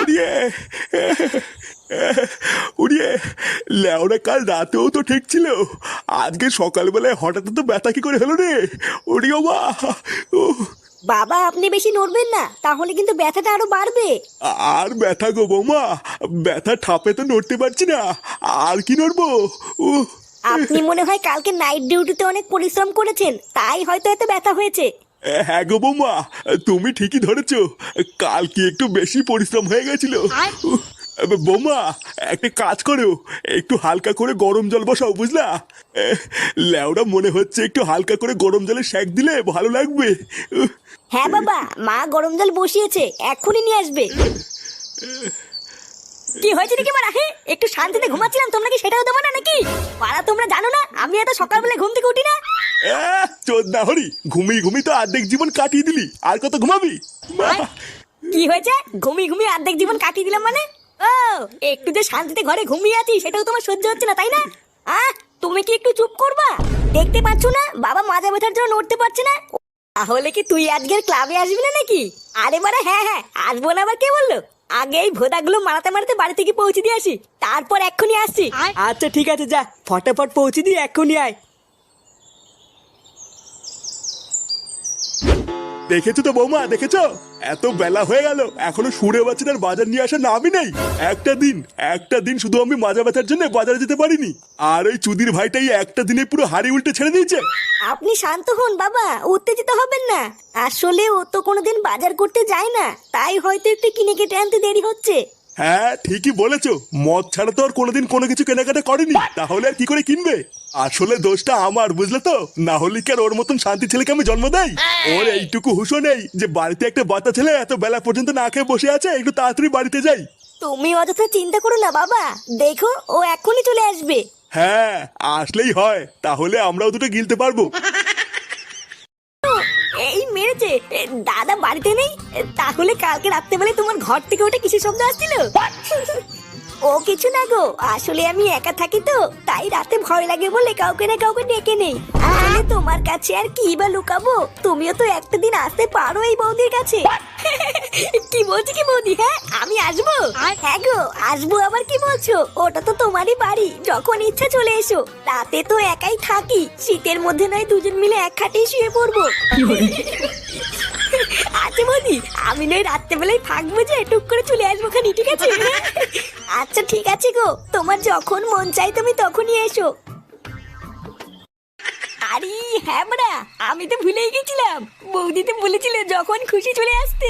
উড়িয়ে। উড়িয়ে। লেওরা কাল রাতেও তো ঠিক ছিল। আজকে সকালবেলায় হঠাৎ তো ব্যথা কি করে হলো রে? উড়িও মা। বাবা আপনি বেশি নড়বেন না তাহলে কিন্তু ব্যথাটা আরও বাড়বে। আর ব্যথা গো বৌমা ব্যথা ঠাপে তো নড়তে পারছি না। আর কি নড়বো? উহ। আপনি মনে হয় কালকে নাইট ডিউটিতে অনেক পরিশ্রম করেছেন তাই হয়তো এত ব্যথা হয়েছে। হ্যাঁ গো বৌমা তুমি ঠিকই ধরেছ। কাল কি একটু বেশি পরিশ্রম হয়ে গেছিল। বৌমা একটা কাজ করো একটু হালকা করে গরম জল বসাও বুঝলা? ল্যাওড়া মনে হচ্ছে একটু হালকা করে গরম জলে সেক দিলে ভালো লাগবে। হ্যাঁ বাবা মা গরম জল বসিয়েছে এক্ষুনি নিয়ে আসবে। কি হয়েছে নাকি মারা? একটু শান্তিতে ঘুমাচ্ছিলাম তোমরা কি সেটাও দেবো না নাকি? পাড়া তোমরা জানো না আমি এত সকালবেলা ঘুম থেকে উঠি না। চোদ্দা হরি ঘুমিয়ে ঘুমিয়ে তো অর্ধেক জীবন কাটিয়ে দিলি। আর কত ঘুমাবি? কি হয়েছে? ঘুমিয়ে ঘুমিয়ে অর্ধেক জীবন কাটিয়ে দিলাম মানে? ও একটু যে শান্তিতে ঘরে ঘুমিয়ে আছি সেটাও তোমার সহ্য হচ্ছে না তাই না? আহ তুমি কি একটু চুপ করবা? দেখতে পাচ্ছ না বাবা মাজা ব্যথার জন্য নড়তে পারছে না। তাহলে কি তুই আজকের ক্লাবে আসবি না নাকি? আরে মানে হ্যাঁ হ্যাঁ আসব না আবার কে বলল? আগে এই ভোদাগুলো মারাতে মারাতে বাড়ি থেকে পৌঁছে দিয়ে আসি। তারপর এক্ষুনি আসছি। আচ্ছা ঠিক আছে যা। ফটাফট পৌঁছে দিয়ে এক্ষুনি আয়। দেখেছ তো বৌমা দেখেছ? এত বেলা হয়ে গেল এখনও সুরে বাচ্চাটার বাজার নিয়ে আসার নামই নেই। একটা দিন একটা দিন শুধু আমি মাজা ব্যথার জন্য বাজারে যেতে পারিনি। আর ওই চুদির ভাইটাই একটা দিনে পুরো হাড়ি উল্টে ছেড়ে দিয়েছে। আপনি শান্ত হন বাবা উত্তেজিত হবেন না। আসলে ও তো কোনোদিন বাজার করতে যায় না তাই হয়তো একটু কিনে কেটে আনতে দেরি হচ্ছে। হ্যাঁ ঠিকই বলেছ। মদ ছাড়া তো আর কোনোদিন কোনো কিছু কেনাকাটা করেনি। তাহলে আর কি করে কিনবে? আসলে দোষটা আমার বুঝলে তো? না হলে কি আর ওর মতন শান্তি ছেলেকে আমি জন্ম দেই? ওর এইটুকু হুশো নেই যে বাড়িতে একটা বাচ্চা ছেলে এত বেলা পর্যন্ত না খেয়ে বসে আছে একটু তাড়াতাড়ি বাড়িতে যাই। তুমি অযথা চিন্তা করো না বাবা। দেখো ও এখনই চলে আসবে। হ্যাঁ আসলেই হয়। তাহলে আমরাও দুটো গিলতে পারব। এই মেরেছে। দাদা বাড়িতে নেই? তাহলে কালকে রাত্রেবেলায় তোমার ঘর থেকে ওটা কিসের শব্দ আসছিল? ও কিছু না গো আসলে আমি একা থাকি তো তাই রাতে ভয় লাগে বলে কাউকে না কাউকে ডেকে নেই। আসলে তোমার কাছে আর কি বা লুকাবো? তুমিও তো একটা দিন আসতে পারো এই বৌদির কাছে। কি বলছি কি বৌদি হ্যাঁ? আমি আসব? হ্যাঁ গো আসব আবার কি বলছো? ওটা তো তোমারই বাড়ি যখন ইচ্ছা চলে এসো। রাতে তো একাই থাকি শীতের মধ্যে নয় দুজন মিলে এক খাটেই শুয়ে পড়ব। আচ্ছা বৌদি আমি নয় রাত্রেবেলায় থাকব যে টুক করে চলে আসব খানি ঠিক আছে? আচ্ছা ঠিক আছে গো। তোমার যখন মন চাই তুমি তখনই এসো। আরে হ্যাঁ আমি তো ভুলেই গেছিলাম। বৌদি তো বলেছিল যখন খুশি চলে আসতে।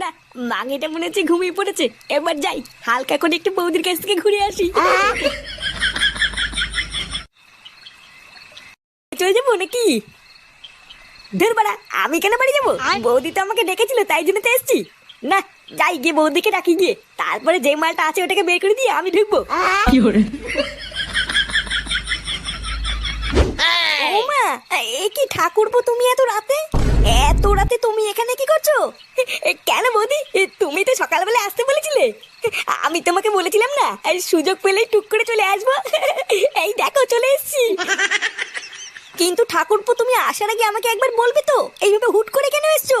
না মাঙিটা মনে হচ্ছে ঘুমিয়ে পড়েছে। এবার যাই হালকা করে একটু বৌদির কাছ থেকে ঘুরে আসি। চলে যাব নাকি? ধর বাড়া আমি কেন বাড়ি যাব? বৌদি তো আমাকে ডেকেছিল তাই জন্য তো এসছি। না যাই গিয়ে বৌদিকে ডাকি গিয়ে। তারপরে যে মালটা আছে ওটাকে বের করে দিয়ে আমি ঢুকবো। ও মা এ কি ঠাকুরপো তুমি এত রাতে? এত রাতে তুমি এখানে কি করছ? কেন বৌদি তুমি তো সকালবেলা আসতে বলেছিলে। আমি তোমাকে বলেছিলাম না সুযোগ পেলেই টুক করে চলে আসব। এই দেখো চলে এসেছি। কিন্তু ঠাকুরপো তুমি আসার আগে আমাকে একবার বলবে তো এইভাবে হুট করে কেন এসছো?